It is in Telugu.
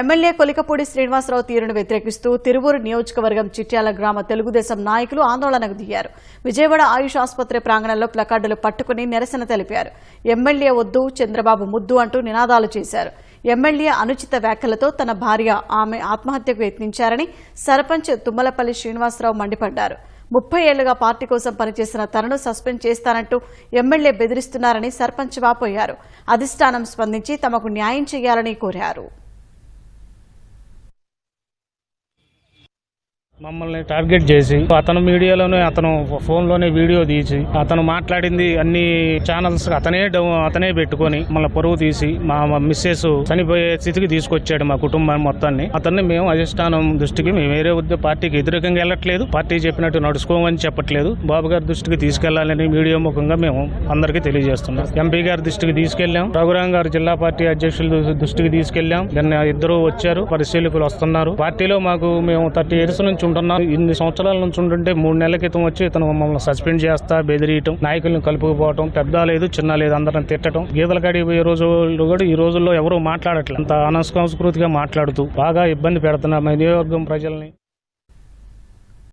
ఎమ్మెల్యే కొలికపూడి శ్రీనివాసరావు తీరును వ్యతిరేకిస్తూ తిరువూరు నియోజకవర్గం చిట్యాల గ్రామ తెలుగుదేశం నాయకులు ఆందోళనకు దిగారు. విజయవాడ ఆయుష్ ఆసుపత్రి ప్రాంగణంలో ప్లకార్డులు పట్టుకుని నిరసన తెలిపారు. ఎమ్మెల్యే వద్దు చంద్రబాబు ముద్దు అంటూ నినాదాలు చేశారు. ఎమ్మెల్యే అనుచిత వ్యాఖ్యలతో తన భార్య ఆమె ఆత్మహత్యకు యత్నించారని సర్పంచ్ తుమ్మలపల్లి శ్రీనివాసరావు మండిపడ్డారు. ముప్పై ఏళ్ళుగా పార్టీ కోసం పనిచేసిన తనను సస్పెండ్ చేస్తానంటూ ఎమ్మెల్యే బెదిరిస్తున్నారని సర్పంచ్ వాపోయారు. అధిష్టానం స్పందించి తమకు న్యాయం చేయాలని కోరారు. మమ్మల్ని టార్గెట్ చేసి అతను మీడియాలోనే అతను ఫోన్లోనే వీడియో తీసి అతను మాట్లాడింది అన్ని ఛానల్స్ అతనే అతనే పెట్టుకొని మళ్ళీ పొరుగు తీసి మా మిస్సెస్ చనిపోయే స్థితికి తీసుకొచ్చాడు మా కుటుంబం మొత్తాన్ని. అతన్ని మేము అధిష్టానం దృష్టికి మేము వేరే పార్టీకి వ్యతిరేకంగా వెళ్ళట్లేదు. పార్టీ చెప్పినట్టు నడుచుకోమని చెప్పట్లేదు. బాబు గారి దృష్టికి తీసుకెళ్ళాలని మీడియా ముఖంగా మేము అందరికీ తెలియజేస్తున్నాం. ఎంపీ గారి దృష్టికి తీసుకెళ్ళాం రఘురాం గారు జిల్లా పార్టీ అధ్యక్షుల దృష్టికి తీసుకెళ్ళాం నిన్న ఇద్దరు వచ్చారు. పరిశీలకులు వస్తున్నారు. పార్టీలో మాకు మేము థర్టీ ఇయర్స్ నుంచి ఉంటున్నాను ఇన్ని సంవత్సరాల నుంచి ఉంటుంటే మూడు నెలల క్రితం వచ్చి ఇతను మమ్మల్ని సస్పెండ్ చేస్తా బెదిరియటం నాయకులను కలుపుకుపోవటం పెద్ద లేదు చిన్న లేదు అందరం తిట్టడం గీతల కాడికి పోయే రోజులు కూడా ఈ రోజుల్లో ఎవరు మాట్లాడట్లేదు. అంత అనసంస్కృతిగా మాట్లాడుతూ బాగా ఇబ్బంది పెడుతున్నారు మా నియోజకవర్గం ప్రజల్ని.